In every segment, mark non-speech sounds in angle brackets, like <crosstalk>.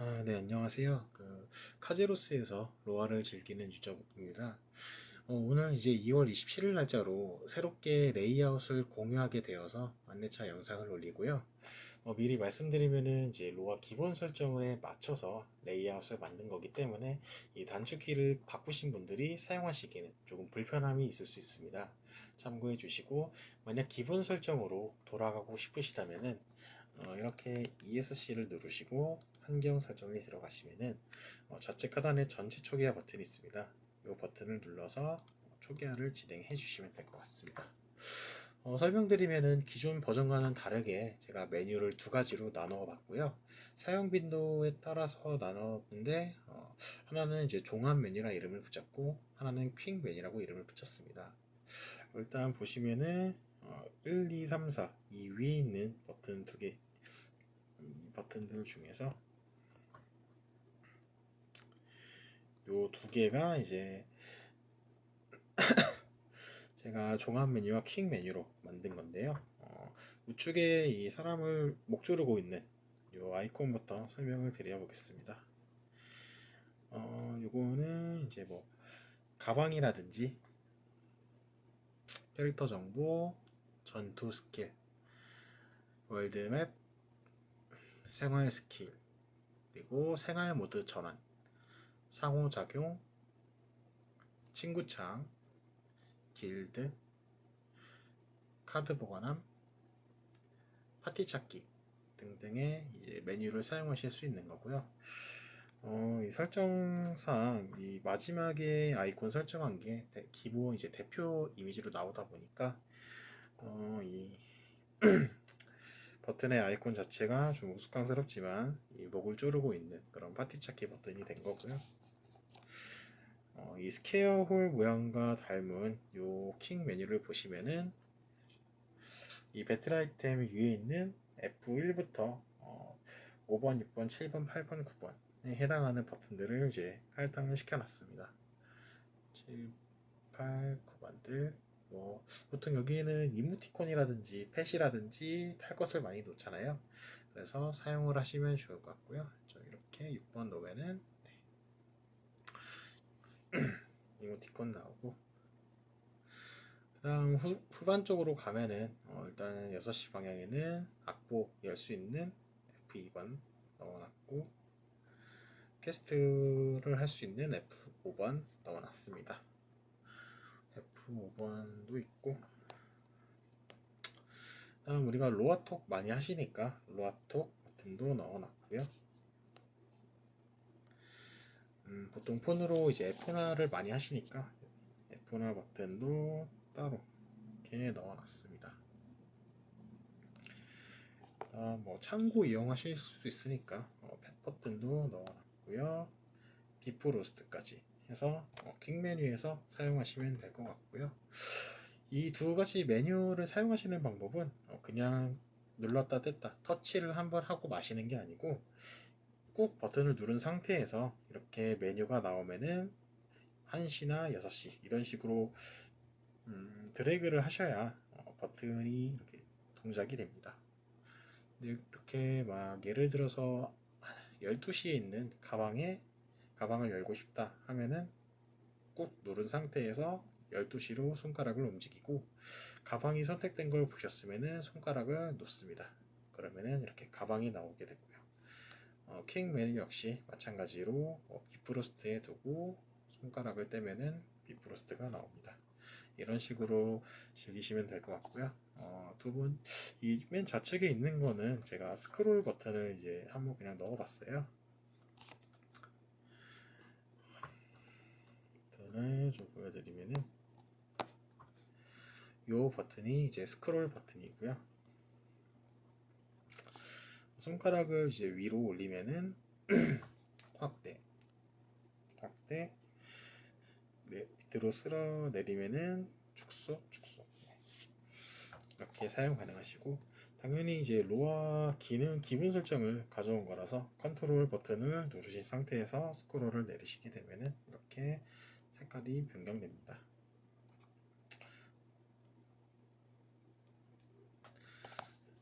아, 네, 안녕하세요. 그, 카제로스에서 로아를 즐기는 유저입니다. 어, 오늘 이제 2월 27일 날짜로 새롭게 레이아웃을 공유하게 되어서 안내차 영상을 올리고요. 어, 미리 말씀드리면은 이제 로아 기본 설정에 맞춰서 레이아웃을 만든 거기 때문에 이 단축키를 바꾸신 분들이 사용하시기에는 조금 불편함이 있을 수 있습니다. 참고해 주시고, 만약 기본 설정으로 돌아가고 싶으시다면은 어, 이렇게 ESC를 누르시고 환경 설정에 들어가시면은 어, 좌측 하단에 전체 초기화 버튼이 있습니다. 이 버튼을 눌러서 초기화를 진행해 주시면 될 것 같습니다. 어, 설명드리면은 기존 버전과는 다르게 제가 메뉴를 두 가지로 나누어 봤고요. 사용 빈도에 따라서 나눴는데 어, 하나는 이제 종합 메뉴라 이름을 붙였고 하나는 퀵 메뉴라고 이름을 붙였습니다. 일단 보시면은 어, 1, 2, 3, 4 이 위에 있는 버튼 두 개, 이 버튼들 중에서 요 두 개가 이제 <coughs> 제가 종합 메뉴와 퀵 메뉴로 만든 건데요. 어, 우측에 이 사람을 목 조르고 있는 요 아이콘부터 설명을 드려보겠습니다. 어, 요거는 이제 뭐 가방이라든지 캐릭터 정보, 전투 스킬, 월드맵, 생활 스킬, 그리고 생활 모드 전환, 상호작용, 친구창, 길드, 카드 보관함, 파티 찾기 등등의 이제 메뉴를 사용하실 수 있는 거고요. 어, 이 설정상 이 마지막에 아이콘 설정한 게 대- 기본 이제 대표 이미지로 나오다 보니까 어, 이 <clears throat> 버튼의 아이콘 자체가 좀 우스꽝스럽지만 이 목을 조르고 있는 그런 파티 찾기 버튼이 된 거고요. 어, 이 스퀘어 홀 모양과 닮은 요 킹 메뉴를 보시면은 이 배틀 아이템 위에 있는 F1부터 어, 5번, 6번, 7번, 8번, 9번에 해당하는 버튼들을 이제 할당을 시켜놨습니다. 7, 8, 9번들 뭐 보통 여기에는 이모티콘이라든지 펫이라든지 탈 것을 많이 놓잖아요. 그래서 사용을 하시면 좋을 것 같고요. 저 이렇게 6번 놓으면은 네. <clears throat> 이모티콘 나오고 그다음 후, 후반 쪽으로 가면은 어, 일단 6시 방향에는 악보 열 수 있는 F2번 넣어놨고 퀘스트를 할 수 있는 F5번 넣어놨습니다. F5번도 있고 다음 우리가 로아톡 많이 하시니까 로아톡 버튼도 넣어놨고요. 음, 보통 폰으로 이제 F나를 많이 하시니까 F나 버튼도 따로 이렇게 넣어놨습니다. 아, 뭐 참고 이용하실 수 있으니까 어, 펫 버튼도 넣어놨고요. 비프로스트까지 해서 어, 퀵 메뉴에서 사용하시면 될 것 같고요. 이 두 가지 메뉴를 사용하시는 방법은 어, 그냥 눌렀다 뗐다 터치를 한번 하고 마시는 게 아니고 꾹 버튼을 누른 상태에서 이렇게 메뉴가 나오면은 1시나 6시 이런 식으로 음, 드래그를 하셔야 어, 버튼이 이렇게 동작이 됩니다. 이렇게 막 예를 들어서 12시에 있는 가방에 가방을 열고 싶다 하면은 꾹 누른 상태에서 12시로 손가락을 움직이고 가방이 선택된 걸 보셨으면은 손가락을 놓습니다. 그러면은 이렇게 가방이 나오게 되고요. 어, 킹 메뉴 역시 마찬가지로 어, 비프로스트에 두고 손가락을 떼면은 비프로스트가 나옵니다. 이런 식으로 즐기시면 될 것 같고요. 어, 두 분, 이맨 좌측에 있는 거는 제가 스크롤 버튼을 이제 한번 그냥 넣어봤어요. 좀 보여드리면은 요 버튼이 이제 스크롤 버튼이고요. 손가락을 이제 위로 올리면은 <clears throat> 확대, 확대, 네, 밑으로 쓸어 내리면은 축소, 축소. 네. 이렇게 사용 가능하시고 당연히 이제 로아 기능 기본 설정을 가져온 거라서 컨트롤 버튼을 누르신 상태에서 스크롤을 내리시게 되면은 이렇게 색깔이 변경됩니다.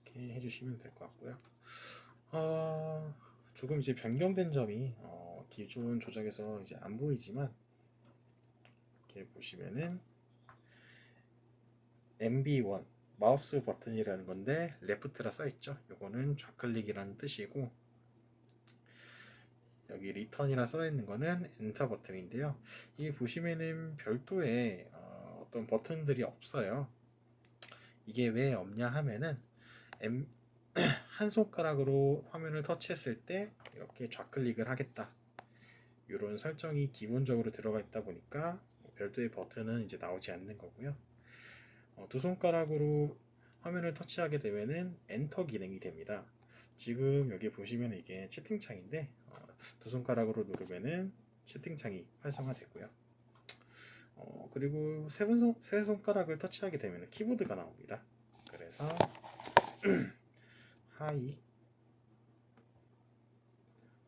이렇게 해주시면 될 것 같고요. 어, 조금 이제 변경된 점이 어, 기존 조작에서 이제 안 보이지만 이렇게 보시면은 MB1 마우스 버튼이라는 건데 레프트라 써 있죠. 요거는 좌클릭이라는 뜻이고 여기 리턴이라 써 있는 거는 엔터 버튼인데요. 이 보시면은 별도의 어, 어떤 버튼들이 없어요. 이게 왜 없냐 하면은 M <clears throat> 한 손가락으로 화면을 터치했을 때 이렇게 좌클릭을 하겠다. 이런 설정이 기본적으로 들어가 있다 보니까 별도의 버튼은 이제 나오지 않는 거고요. 어, 두 손가락으로 화면을 터치하게 되면은 엔터 기능이 됩니다. 지금 여기 보시면 이게 채팅창인데 어, 두 손가락으로 누르면은 채팅창이 활성화되고요. 어, 그리고 세, 분, 손- 세 손가락을 터치하게 되면 키보드가 나옵니다. 그래서 <clears throat> 하이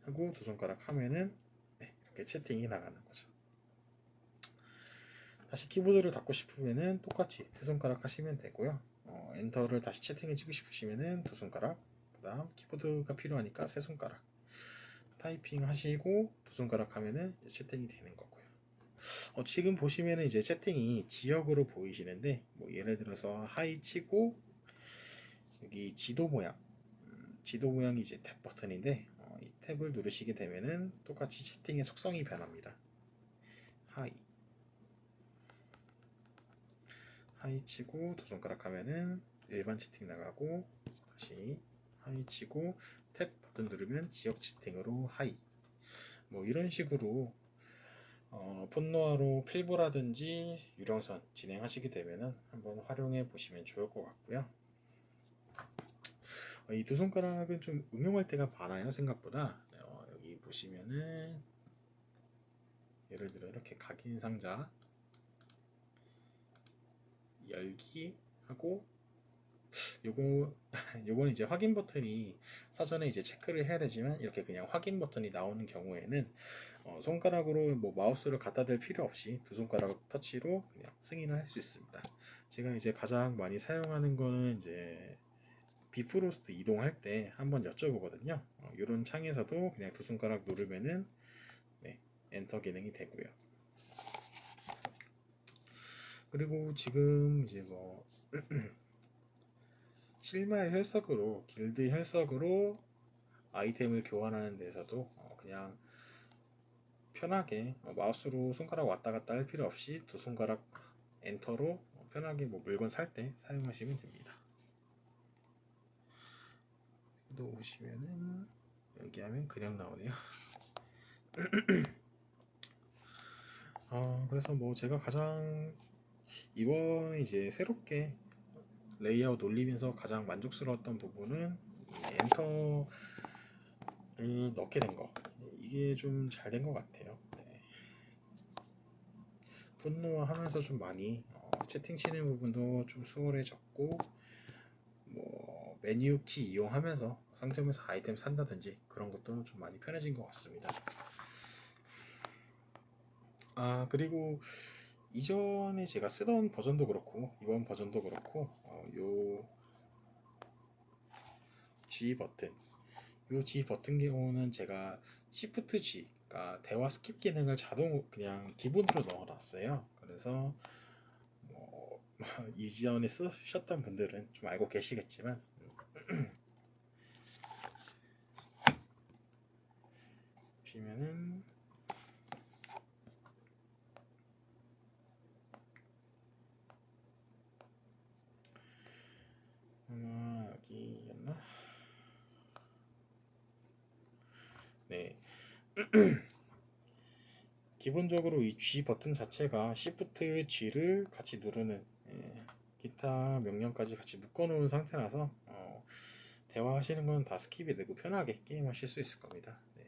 하고 두 손가락 하면은 네, 이렇게 채팅이 나가는 거죠. 다시 키보드를 닫고 싶으면은 똑같이 세 손가락 하시면 되고요. 어, 엔터를 다시 채팅해주고 싶으시면은 두 손가락, 그다음 키보드가 필요하니까 세 손가락 타이핑 하시고 두 손가락 하면은 채팅이 되는 거고요. 어, 지금 보시면은 이제 채팅이 지역으로 보이시는데 뭐 예를 들어서 하이 치고 여기 지도 모양 음, 지도 모양이 이제 탭 버튼인데 어, 이 탭을 누르시게 되면은 똑같이 채팅의 속성이 변합니다. 하이 하이 치고 두 손가락 하면은 일반 채팅 나가고 다시 하이 치고 탭 버튼 누르면 지역 채팅으로 하이 뭐 이런 식으로 어, 폰노아로 필보라든지 유령선 진행하시게 되면은 한번 활용해 보시면 좋을 것 같고요. 어, 이두 손가락은 좀 응용할 때가 많아요 생각보다 어, 여기 보시면은 예를 들어 이렇게 각인 상자 열기 하고 요거 <laughs> 요거는 이제 확인 버튼이 사전에 이제 체크를 해야 되지만 이렇게 그냥 확인 버튼이 나오는 경우에는 어, 손가락으로 뭐 마우스를 갖다 댈 필요 없이 두 손가락 터치로 그냥 승인을 할 수 있습니다. 제가 이제 가장 많이 사용하는 거는 이제 비프로스트 이동할 때 한번 여쭤보거든요. 어, 이런 창에서도 그냥 두 손가락 누르면은 네, 엔터 기능이 되고요. 그리고 지금 이제 뭐 <clears throat> 실마의 혈석으로 길드 혈석으로 아이템을 교환하는 데서도 어, 그냥 편하게 어, 마우스로 손가락 왔다 갔다 할 필요 없이 두 손가락 엔터로 어, 편하게 뭐 물건 살 때 사용하시면 됩니다. 또 보시면은 여기 하면 그냥 나오네요. <clears throat> 어, 그래서 뭐 제가 가장 이번에 이제 새롭게 레이아웃 올리면서 가장 만족스러웠던 부분은 이 엔터를 넣게 된 거. 이게 좀 잘 된 것 같아요. 네. 분노화 하면서 좀 많이 어, 채팅 치는 부분도 좀 수월해졌고 뭐 메뉴 키 이용하면서 상점에서 아이템 산다든지 그런 것도 좀 많이 편해진 것 같습니다. 아 그리고 이전에 제가 쓰던 버전도 그렇고 이번 버전도 그렇고 어, 요 G 버튼 요 G 버튼 경우는 제가 Shift G가 대화 스킵 기능을 자동 그냥 기본으로 넣어놨어요. 그래서 뭐 <laughs> 이전에 쓰셨던 분들은 좀 알고 계시겠지만 <clears throat> 보시면은 아마 여기였나? 네. <clears throat> 기본적으로 이 G 버튼 자체가 Shift G를 같이 누르는 예, 기타 명령까지 같이 묶어놓은 상태라서 어, 대화하시는 건 다 스킵이 되고 편하게 게임하실 수 있을 겁니다. 네.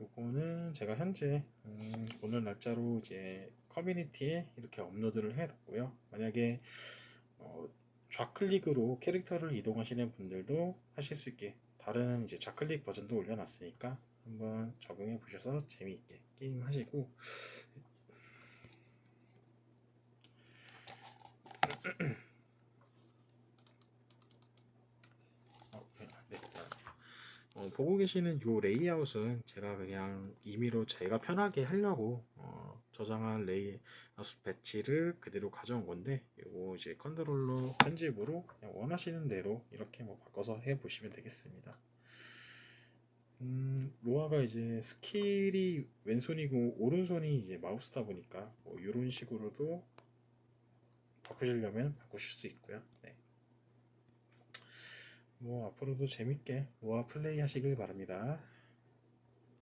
요거는 제가 현재 음, 오늘 날짜로 이제 커뮤니티에 이렇게 업로드를 해뒀고요. 만약에 어, 좌클릭으로 캐릭터를 이동하시는 분들도 하실 수 있게 다른 이제 좌클릭 버전도 올려놨으니까 한번 적용해 보셔서 재미있게 게임 하시고 <clears throat> 어, 네, 네. 어, 보고 계시는 요 레이아웃은 제가 그냥 임의로 제가 편하게 하려고 어, 저장한 레이 아웃 배치를 그대로 가져온 건데 요거 이제 컨트롤러 편집으로 원하시는 대로 이렇게 뭐 바꿔서 해 보시면 되겠습니다. 음, 로아가 이제 스킬이 왼손이고 오른손이 이제 마우스다 보니까 뭐 이런 식으로도 바꾸시려면 바꾸실 수 있고요. 네. 뭐 앞으로도 재밌게 로아 플레이 하시길 바랍니다.